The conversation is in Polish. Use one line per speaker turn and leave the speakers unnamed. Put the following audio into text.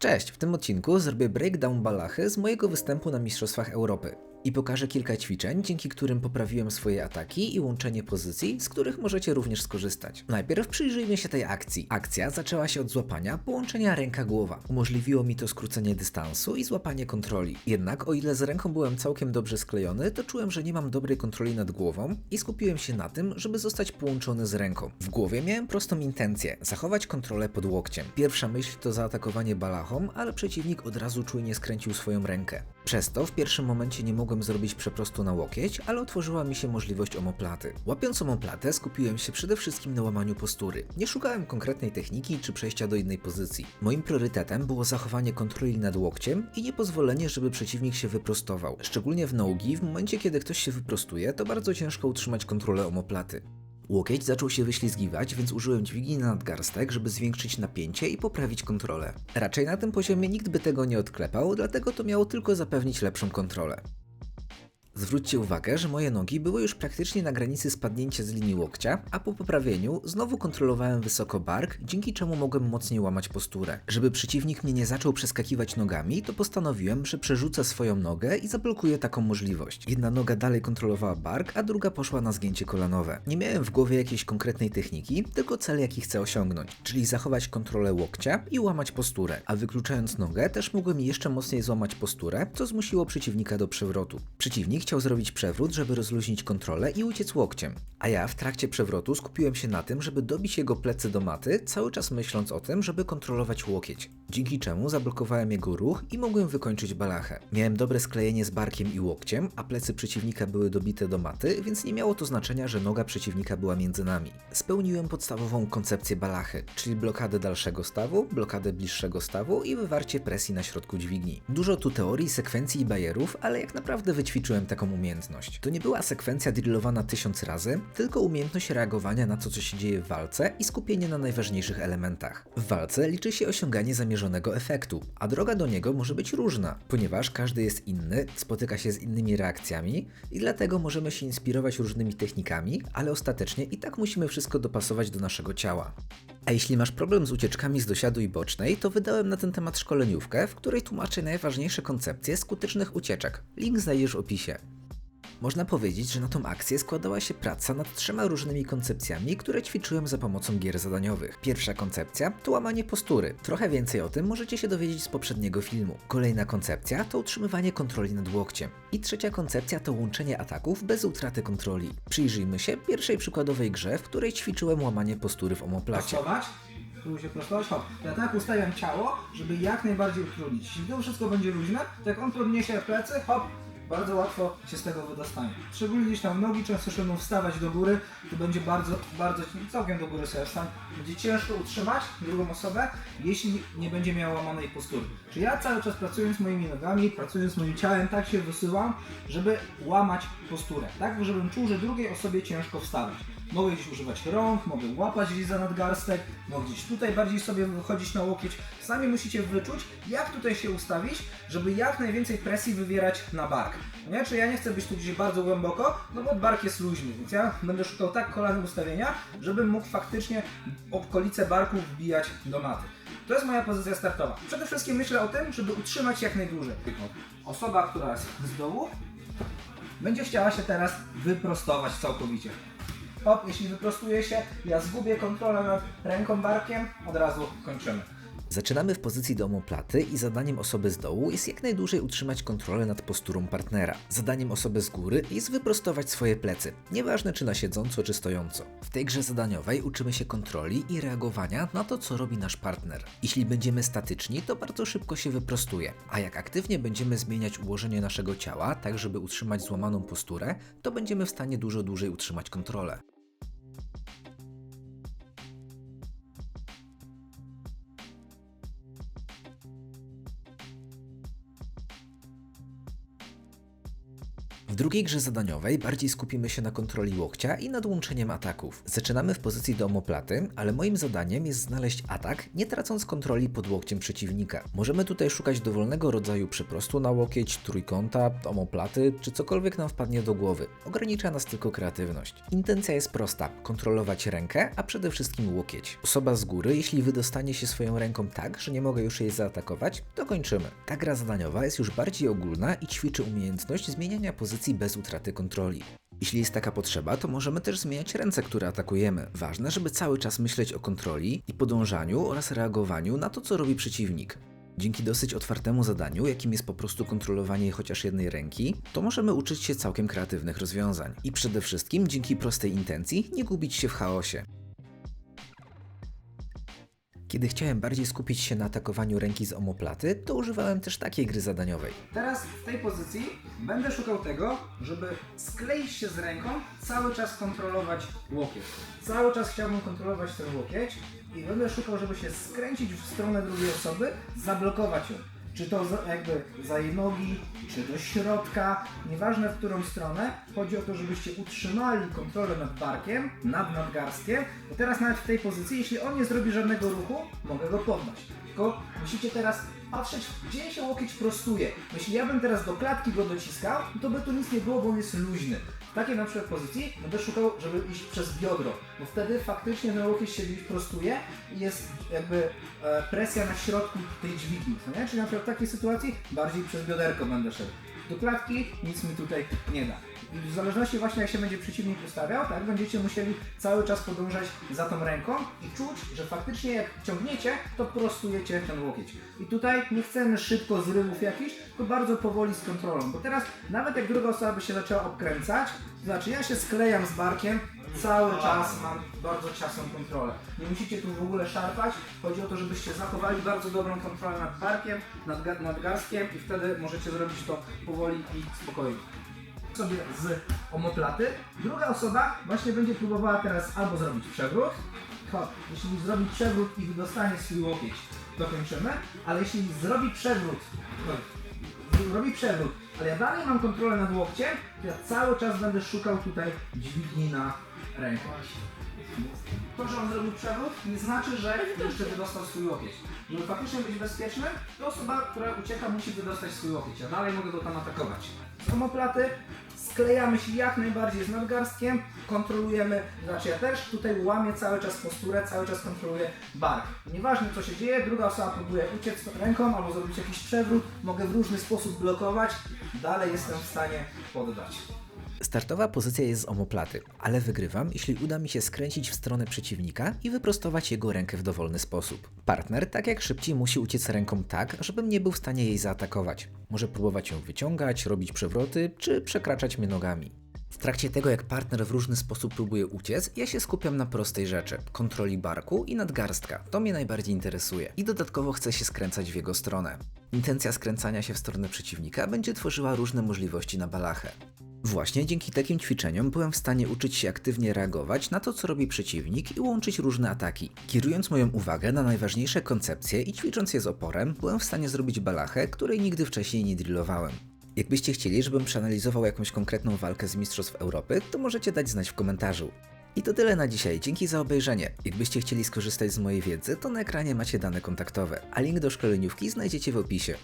Cześć, w tym odcinku zrobię breakdown balachy z mojego występu na Mistrzostwach Europy i pokażę kilka ćwiczeń, dzięki którym poprawiłem swoje ataki i łączenie pozycji, z których możecie również skorzystać. Najpierw przyjrzyjmy się tej akcji. Akcja zaczęła się od złapania połączenia ręka-głowa. Umożliwiło mi to skrócenie dystansu i złapanie kontroli. Jednak o ile z ręką byłem całkiem dobrze sklejony, to czułem, że nie mam dobrej kontroli nad głową i skupiłem się na tym, żeby zostać połączony z ręką. W głowie miałem prostą intencję zachować kontrolę pod łokciem. Pierwsza myśl to zaatakowanie balachą, ale przeciwnik od razu czujnie skręcił swoją rękę. Przez to w pierwszym momencie nie mogłem zrobić przeprostu na łokieć, ale otworzyła mi się możliwość omoplaty. Łapiąc omoplatę skupiłem się przede wszystkim na łamaniu postury. Nie szukałem konkretnej techniki czy przejścia do innej pozycji. Moim priorytetem było zachowanie kontroli nad łokciem i niepozwolenie, żeby przeciwnik się wyprostował. Szczególnie w nogi, w momencie kiedy ktoś się wyprostuje, to bardzo ciężko utrzymać kontrolę omoplaty. Łokieć zaczął się wyślizgiwać, więc użyłem dźwigni na nadgarstek, żeby zwiększyć napięcie i poprawić kontrolę. Raczej na tym poziomie nikt by tego nie odklepał, dlatego to miało tylko zapewnić lepszą kontrolę. Zwróćcie uwagę, że moje nogi były już praktycznie na granicy spadnięcia z linii łokcia, a po poprawieniu znowu kontrolowałem wysoko bark, dzięki czemu mogłem mocniej łamać posturę. Żeby przeciwnik mnie nie zaczął przeskakiwać nogami, to postanowiłem, że przerzucę swoją nogę i zablokuję taką możliwość. Jedna noga dalej kontrolowała bark, a druga poszła na zgięcie kolanowe. Nie miałem w głowie jakiejś konkretnej techniki, tylko cel jaki chcę osiągnąć, czyli zachować kontrolę łokcia i łamać posturę, a wykluczając nogę też mogłem jeszcze mocniej złamać posturę, co zmusiło przeciwnika do przewrotu. Przeciwnik chciał zrobić przewrót, żeby rozluźnić kontrolę i uciec łokciem, a ja w trakcie przewrotu skupiłem się na tym, żeby dobić jego plecy do maty, cały czas myśląc o tym, żeby kontrolować łokieć. Dzięki czemu zablokowałem jego ruch i mogłem wykończyć balachę. Miałem dobre sklejenie z barkiem i łokciem, a plecy przeciwnika były dobite do maty, więc nie miało to znaczenia, że noga przeciwnika była między nami. Spełniłem podstawową koncepcję balachy, czyli blokadę dalszego stawu, blokadę bliższego stawu i wywarcie presji na środku dźwigni. Dużo tu teorii, sekwencji i bajerów, ale jak naprawdę wyćwiczyłem taką umiejętność. To nie była sekwencja drillowana tysiąc razy, tylko umiejętność reagowania na to, co się dzieje w walce i skupienie na najważniejszych elementach. W walce liczy się osiąganie zamierzonego efektu, a droga do niego może być różna, ponieważ każdy jest inny, spotyka się z innymi reakcjami i dlatego możemy się inspirować różnymi technikami, ale ostatecznie i tak musimy wszystko dopasować do naszego ciała. A jeśli masz problem z ucieczkami z dosiadu i bocznej, to wydałem na ten temat szkoleniówkę, w której tłumaczę najważniejsze koncepcje skutecznych ucieczek. Link znajdziesz w opisie. Można powiedzieć, że na tą akcję składała się praca nad trzema różnymi koncepcjami, które ćwiczyłem za pomocą gier zadaniowych. Pierwsza koncepcja to łamanie postury. Trochę więcej o tym możecie się dowiedzieć z poprzedniego filmu. Kolejna koncepcja to utrzymywanie kontroli nad łokciem. I trzecia koncepcja to łączenie ataków bez utraty kontroli. Przyjrzyjmy się pierwszej przykładowej grze, w której ćwiczyłem łamanie postury w omoplacie.
Spróbuj się prostować. Hop. Ja tak ustawiam ciało, żeby jak najbardziej utrudnić. Jeśli to wszystko będzie luźne, to jak on podniesie plecy, hop, bardzo łatwo się z tego wydostanie. Szczególnie gdzieś tam nogi często się będą wstawać do góry, to będzie bardzo, bardzo, całkiem do góry sobie wstań. Będzie ciężko utrzymać drugą osobę, jeśli nie będzie miała łamanej postury. Czyli ja cały czas pracując moimi nogami, pracując moim ciałem, tak się wysyłam, żeby łamać posturę. Tak, żebym czuł, że drugiej osobie ciężko wstawać. Mogę gdzieś używać rąk, mogę łapać gdzieś za nadgarstek, mogę gdzieś tutaj bardziej sobie wychodzić na łokieć. Sami musicie wyczuć, jak tutaj się ustawić, żeby jak najwięcej presji wywierać na bark. Nie? Czy ja nie chcę być tu gdzieś bardzo głęboko, no bo bark jest luźny, więc ja będę szukał tak kolanem ustawienia, żebym mógł faktycznie okolice barku wbijać do maty. To jest moja pozycja startowa. Przede wszystkim myślę o tym, żeby utrzymać jak najdłużej. Osoba, która jest z dołu, będzie chciała się teraz wyprostować całkowicie. Hop, jeśli wyprostuje się, ja zgubię kontrolę nad ręką, barkiem, od razu kończymy.
Zaczynamy w pozycji do omoplaty i zadaniem osoby z dołu jest jak najdłużej utrzymać kontrolę nad posturą partnera. Zadaniem osoby z góry jest wyprostować swoje plecy, nieważne czy na siedząco czy stojąco. W tej grze zadaniowej uczymy się kontroli i reagowania na to, co robi nasz partner. Jeśli będziemy statyczni, to bardzo szybko się wyprostuje, a jak aktywnie będziemy zmieniać ułożenie naszego ciała, tak żeby utrzymać złamaną posturę, to będziemy w stanie dużo dłużej utrzymać kontrolę. W drugiej grze zadaniowej bardziej skupimy się na kontroli łokcia i nad łączeniem ataków. Zaczynamy w pozycji do omoplaty, ale moim zadaniem jest znaleźć atak, nie tracąc kontroli pod łokciem przeciwnika. Możemy tutaj szukać dowolnego rodzaju przeprostu na łokieć, trójkąta, omoplaty, czy cokolwiek nam wpadnie do głowy. Ogranicza nas tylko kreatywność. Intencja jest prosta: kontrolować rękę, a przede wszystkim łokieć. Osoba z góry, jeśli wydostanie się swoją ręką tak, że nie mogę już jej zaatakować, to kończymy. Ta gra zadaniowa jest już bardziej ogólna i ćwiczy umiejętność zmieniania pozycji bez utraty kontroli. Jeśli jest taka potrzeba, to możemy też zmieniać ręce, które atakujemy. Ważne, żeby cały czas myśleć o kontroli i podążaniu oraz reagowaniu na to, co robi przeciwnik. Dzięki dosyć otwartemu zadaniu, jakim jest po prostu kontrolowanie chociaż jednej ręki, to możemy uczyć się całkiem kreatywnych rozwiązań. I przede wszystkim dzięki prostej intencji nie gubić się w chaosie. Kiedy chciałem bardziej skupić się na atakowaniu ręki z omoplaty, to używałem też takiej gry zadaniowej.
Teraz w tej pozycji będę szukał tego, żeby skleić się z ręką, cały czas kontrolować łokieć. Cały czas chciałbym kontrolować ten łokieć i będę szukał, żeby się skręcić w stronę drugiej osoby, zablokować ją. Czy to jakby za jej nogi, czy do środka, nieważne w którą stronę. Chodzi o to, żebyście utrzymali kontrolę nad barkiem, nad nadgarstkiem. I teraz nawet w tej pozycji, jeśli on nie zrobi żadnego ruchu, mogę go poddać. Tylko musicie teraz patrzeć, gdzie się łokieć prostuje. Jeśli ja bym teraz do klatki go dociskał, to by tu nic nie było, bo on jest luźny. Takiej na przykład pozycji będę szukał, żeby iść przez biodro, bo wtedy faktycznie ten łokieć się prostuje i jest jakby e, presja na środku tej dźwigni, nie? Czyli na przykład w takiej sytuacji bardziej przez bioderko będę szedł. Do klatki nic mi tutaj nie da. W zależności właśnie jak się będzie przeciwnik ustawiał, tak, będziecie musieli cały czas podążać za tą ręką i czuć, że faktycznie jak ciągniecie, to prostujecie ten łokieć. I tutaj nie chcemy szybko zrywów jakichś, tylko bardzo powoli z kontrolą, bo teraz nawet jak druga osoba by się zaczęła obkręcać, to znaczy ja się sklejam z barkiem, cały czas mam bardzo ciasną kontrolę. Nie musicie tu w ogóle szarpać, chodzi o to, żebyście zachowali bardzo dobrą kontrolę nad barkiem, nad, nad garstkiem i wtedy możecie zrobić to powoli i spokojnie sobie z omoplaty. Druga osoba właśnie będzie próbowała teraz albo zrobić przewrót. Hop, jeśli zrobi przewrót i wydostanie swój łokieć, to kończymy. Ale jeśli zrobi przewrót, hop, zrobi przewrót, ale ja dalej mam kontrolę nad łokciem, to ja cały czas będę szukał tutaj dźwigni na rękę. To, że on zrobił przewrót, nie znaczy, że jeszcze wydostał swój łokieć. Żeby faktycznie być bezpiecznym, to osoba, która ucieka, musi wydostać swój łokieć. Ja dalej mogę go tam atakować. Z omoplaty sklejamy się jak najbardziej z nadgarstkiem, kontrolujemy, znaczy ja też tutaj łamię cały czas posturę, cały czas kontroluję bark. Nieważne co się dzieje, druga osoba próbuje uciec ręką albo zrobić jakiś przewrót, mogę w różny sposób blokować, dalej jestem w stanie poddać.
Startowa pozycja jest z omoplaty, ale wygrywam, jeśli uda mi się skręcić w stronę przeciwnika i wyprostować jego rękę w dowolny sposób. Partner, tak jak szybciej, musi uciec ręką tak, żebym nie był w stanie jej zaatakować. Może próbować ją wyciągać, robić przewroty, czy przekraczać mnie nogami. W trakcie tego, jak partner w różny sposób próbuje uciec, ja się skupiam na prostej rzeczy kontroli barku i nadgarstka. To mnie najbardziej interesuje. I dodatkowo chcę się skręcać w jego stronę. Intencja skręcania się w stronę przeciwnika będzie tworzyła różne możliwości na balachę. Właśnie dzięki takim ćwiczeniom byłem w stanie uczyć się aktywnie reagować na to, co robi przeciwnik i łączyć różne ataki. Kierując moją uwagę na najważniejsze koncepcje i ćwicząc je z oporem, byłem w stanie zrobić balachę, której nigdy wcześniej nie drillowałem. Jakbyście chcieli, żebym przeanalizował jakąś konkretną walkę z Mistrzostw Europy, to możecie dać znać w komentarzu. I to tyle na dzisiaj, dzięki za obejrzenie. Jakbyście chcieli skorzystać z mojej wiedzy, to na ekranie macie dane kontaktowe, a link do szkoleniówki znajdziecie w opisie.